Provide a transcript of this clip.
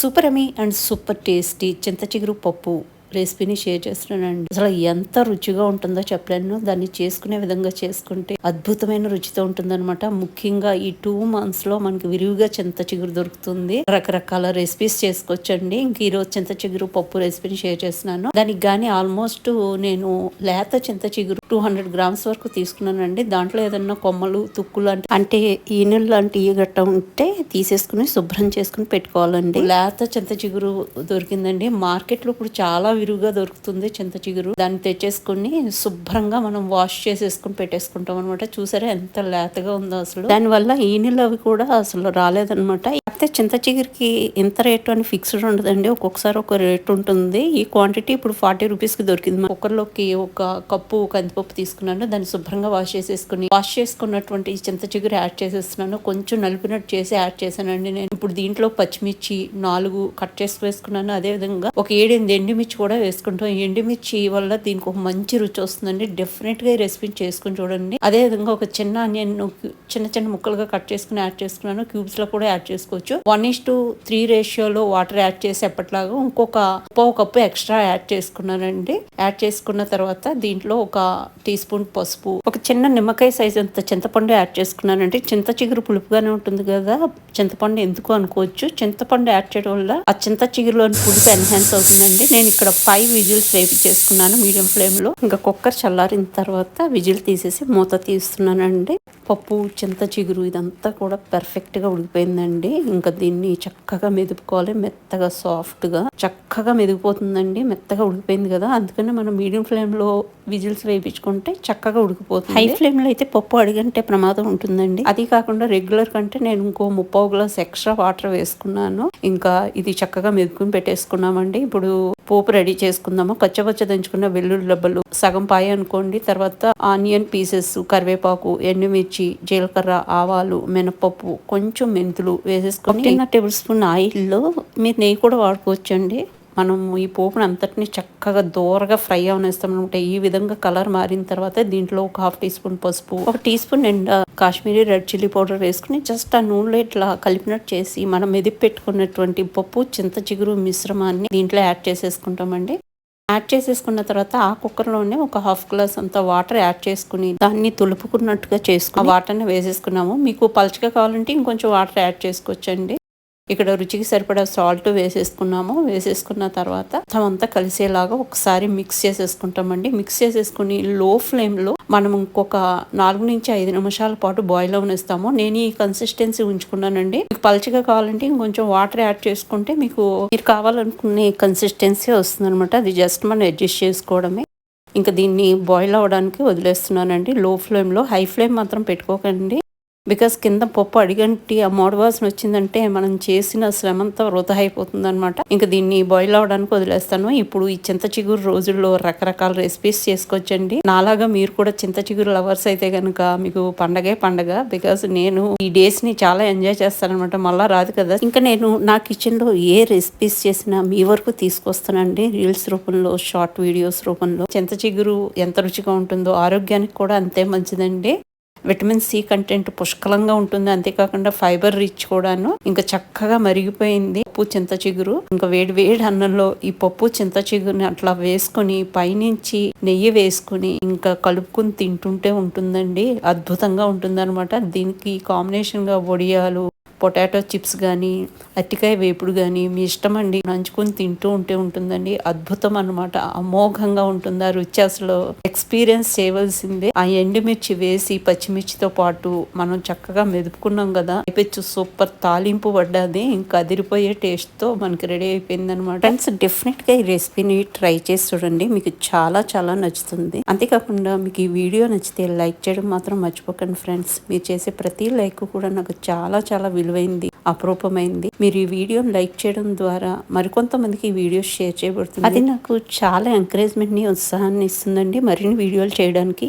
Super yummy and super tasty చింత చిగురు పప్పు. రెసిపీని షేర్ చేస్తున్నానండి. అసలు ఎంత రుచిగా ఉంటుందో చెప్పలేను. దాన్ని చేసుకునే విధంగా చేసుకుంటే అద్భుతమైన రుచితో ఉంటుందన్నమాట. ముఖ్యంగా ఈ టూ మంత్స్లో మనకి విరివిగా చింత చిగురు దొరుకుతుంది. రకరకాల రెసిపీస్ చేసుకోవచ్చండి. ఇంక ఈ రోజు చింత చిగురు పప్పు రెసిపీని షేర్ చేస్తున్నాను. దానికి కానీ ఆల్మోస్ట్ నేను లేత చింత చిగురు టూ హండ్రెడ్ గ్రామ్స్ వరకు తీసుకున్నానండి. దాంట్లో ఏదన్నా కొమ్మలు తుక్కులు అంటే అంటే ఈనెలు లాంటి గట్ట ఉంటే తీసేసుకుని శుభ్రం చేసుకుని పెట్టుకోవాలండి. లేత చింత చిగురు దొరికిందండి. మార్కెట్లో ఇప్పుడు చాలా విరుగా దొరుకుతుంది చింత చిగురు. దాన్ని తెచ్చేసుకుని శుభ్రంగా మనం వాష్ చేసేసుకుని పెట్టేసుకుంటాం అనమాట చూసారా ఎంత లేతగా ఉందో అసలు. దాని వల్ల ఈనెలు అవి కూడా అసలు రాలేదనమాట అయితే చింత చిగురికి ఎంత రేటు అని ఫిక్స్డ్ ఉండదండి. ఒక్కొక్కసారి ఒక రేట్ ఉంటుంది. ఈ క్వాంటిటీ ఇప్పుడు ఫార్టీ రూపీస్కి దొరికింది కుక్కర్లోకి ఒక కప్పు కందిపప్పు తీసుకున్నాను. దాన్ని శుభ్రంగా వాష్ చేసేసుకుని వాష్ చేసుకున్నటువంటి చింత చిగురు యాడ్ చేసేస్తున్నాను. కొంచెం నలిపినట్టు చేసి యాడ్ చేశానండి నేను. ఇప్పుడు దీంట్లో పచ్చిమిర్చి నాలుగు కట్ చేసి వేసుకున్నాను. అదే విధంగా ఒక ఏడెనిమిది ఎండుమిర్చి కూడా వేసుకుంటాం. ఎండుమిర్చి వల్ల దీనికి ఒక మంచి రుచి వస్తుందండి. డెఫినెట్గా ఈ రెసిపీ చేసుకుని చూడండి. అదే విధంగా ఒక చిన్న ఆనియన్ చిన్న చిన్న ముక్కలుగా కట్ చేసుకుని యాడ్ చేసుకున్నాను. క్యూబ్స్లో కూడా యాడ్ చేసుకోవచ్చు. వన్ ఇస్ టు త్రీ రేషియోలో వాటర్ యాడ్ చేసి ఎప్పటిలాగా ఇంకొక పావు కప్పు ఎక్స్ట్రా యాడ్ చేసుకున్నానండి. యాడ్ చేసుకున్న తర్వాత దీంట్లో ఒక టీ స్పూన్ పసుపు ఒక చిన్న నిమ్మకాయ సైజ్ అంత చింతపండు యాడ్ చేసుకున్నానండి. చింత చిగురు పులుపుగానే ఉంటుంది కదా. చింతపండు ఎందుకు అనుకోవచ్చు. చింతపండు యాడ్ చేయడం వల్ల ఆ చింత చిగురులోని పులుపు ఎన్హాన్స్ అవుతుందండి. నేను ఇక్కడ ఫైవ్ విజిల్స్ చేసుకున్నాను మీడియం ఫ్లేమ్లో. ఇంకా కుక్కర్ చల్లారిన తర్వాత విజిల్ తీసేసి మూత తీస్తున్నానండి. పప్పు చింత చిగురు ఇదంతా కూడా పర్ఫెక్ట్గా ఉడికిపోయిందండి. ఇంకా దీన్ని చక్కగా మెదుపుకోవాలి. మెత్తగా సాఫ్ట్గా చక్కగా మెదిగిపోతుందండి. మెత్తగా ఉడికిపోయింది కదా. అందుకని మనం మీడియం ఫ్లేమ్లో విజిల్స్ వేయించుకుంటే చక్కగా ఉడికిపోతుంది. హై ఫ్లేమ్లో అయితే పప్పు అడిగంటే ప్రమాదం ఉంటుందండి. అది కాకుండా రెగ్యులర్ కంటే నేను ఇంకో ముప్పావు గ్లాస్ ఎక్స్ట్రా వాటర్ వేసుకున్నాను. ఇంకా ఇది చక్కగా మెదుకుని పెట్టేసుకున్నామండి. ఇప్పుడు పోపు రెడీ చేసుకుందాము. కచ్చపచ్చ దంచుకున్న వెల్లుల్లి డబ్బలు సగం పాయ అనుకోండి. తర్వాత ఆనియన్ పీసెస్ కరివేపాకు ఎండుమిర్చి జీలకర్ర ఆవాలు మినపప్పు కొంచెం మెంతులు వేసేసుకొని టేబుల్ స్పూన్ ఆయిల్లో మీరు నెయ్యి కూడా వాడుకోవచ్చండి. మనం ఈ పోపును అంతటిని చక్కగా దూరగా ఫ్రై అవనేస్తాం అనమాట. ఈ విధంగా కలర్ మారిన తర్వాత దీంట్లో ఒక హాఫ్ టీ స్పూన్ పసుపు ఒక టీ స్పూన్ నిండా కాశ్మీరీ రెడ్ చిల్లీ పౌడర్ వేసుకుని జస్ట్ ఆ నూనెలో ఇట్లా కలిపినట్టు చేసి మనం మెదిపి పెట్టుకున్నటువంటి పప్పు చింత చిగురు మిశ్రమాన్ని దీంట్లో యాడ్ చేసేసుకుంటామండి. యాడ్ చేసేసుకున్న తర్వాత ఆ కుక్కర్లోనే ఒక హాఫ్ గ్లాస్ అంత వాటర్ యాడ్ చేసుకుని దాన్ని తులుపుకున్నట్టుగా చేసుకుని వాటర్ని వేసేసుకున్నాము. మీకు పలుచగా కావాలంటే ఇంకొంచెం వాటర్ యాడ్ చేసుకోవచ్చండి. ఇక్కడ రుచికి సరిపడా సాల్ట్ వేసేసుకున్నాము. వేసేసుకున్న తర్వాత అంతా కలిసేలాగా ఒకసారి మిక్స్ చేసేసుకుంటామండి. మిక్స్ చేసేసుకుని లో ఫ్లేమ్లో మనం ఇంకొక నాలుగు నుంచి ఐదు నిమిషాల పాటు బాయిల్ అవనిస్తాము. నేను ఈ కన్సిస్టెన్సీ ఉంచుకున్నానండి. మీకు పలుచగా కావాలంటే ఇంకొంచెం వాటర్ యాడ్ చేసుకుంటే మీకు మీరు కావాలనుకునే కన్సిస్టెన్సీ వస్తుంది అనమాట అది జస్ట్ మనం అడ్జస్ట్ చేసుకోవడమే. ఇంకా దీన్ని బాయిల్ అవ్వడానికి వదిలేస్తున్నానండి. లో ఫ్లేమ్లో హై ఫ్లేమ్ మాత్రం పెట్టుకోకండి. బికాస్ కింద పప్పు అడిగంటి ఆ మోడవాసన వచ్చిందంటే మనం చేసిన శ్రమంతా వృధా అయిపోతుంది అనమాట ఇంకా దీన్ని బాయిల్ అవడానికి వదిలేస్తాను. ఇప్పుడు ఈ చింత చిగురు రోజుల్లో రకరకాల రెసిపీస్ చేసుకోవచ్చండి. నాలాగా మీరు కూడా చింత చిగురు లవర్స్ అయితే కనుక మీకు పండగే పండగ. బికాస్ నేను ఈ డేస్ని చాలా ఎంజాయ్ చేస్తాను అనమాట మళ్ళా రాదు కదా. ఇంకా నేను నా కిచెన్లో ఏ రెసిపీస్ చేసినా మీ వరకు తీసుకొస్తానండి. రీల్స్ రూపంలో షార్ట్ వీడియోస్ రూపంలో. చింత చిగురు ఎంత రుచిగా ఉంటుందో ఆరోగ్యానికి కూడా అంతే మంచిదండి. విటమిన్ సి కంటెంట్ పుష్కలంగా ఉంటుంది. అంతేకాకుండా ఫైబర్ రిచ్ కూడాను ఇంకా చక్కగా మరిగిపోయింది. పప్పు చింత చిగురు. ఇంకా వేడి వేడి అన్నంలో ఈ పప్పు చింత చిగురుని అట్లా వేసుకుని పైనుంచి నెయ్యి వేసుకుని ఇంకా కలుపుకుని తింటుంటే ఉంటుందండి. అద్భుతంగా ఉంటుంది అనమాట దీనికి కాంబినేషన్గా వడియాలు పొటాటో చిప్స్ కానీ అట్టికాయ వేపుడు కానీ మీ ఇష్టం అండి. నంచుకుని తింటూ ఉంటే ఉంటుందండి. అద్భుతం అనమాట అమోఘంగా ఉంటుంది. ఆ రుచి అసలు ఎక్స్పీరియన్స్ చేయవలసిందే. ఆ ఎండుమిర్చి వేసి పచ్చిమిర్చితో పాటు మనం చక్కగా మెదుపుకున్నాం కదా. అయిపోయి సూపర్ తాలింపు పడ్డది ఇంకా అదిరిపోయే టేస్ట్తో మనకి రెడీ అయిపోయింది అనమాట ఫ్రెండ్స్ డెఫినెట్గా ఈ రెసిపీని ట్రై చేసి చూడండి. మీకు చాలా చాలా నచ్చుతుంది. అంతేకాకుండా మీకు ఈ వీడియో నచ్చితే లైక్ చేయడం మాత్రం మర్చిపోకండి ఫ్రెండ్స్. మీరు చేసే ప్రతి లైక్ కూడా నాకు చాలా చాలా విలువ విలువైంది అపరూపమైంది. మీరు ఈ వీడియోని లైక్ చేయడం ద్వారా మరికొంతమందికి ఈ వీడియో షేర్ చేయబడుతుంది. అది నాకు చాలా ఎంకరేజ్మెంట్ని ఉత్సాహాన్ని ఇస్తుందండి. మరిన్ని వీడియోలు చేయడానికి.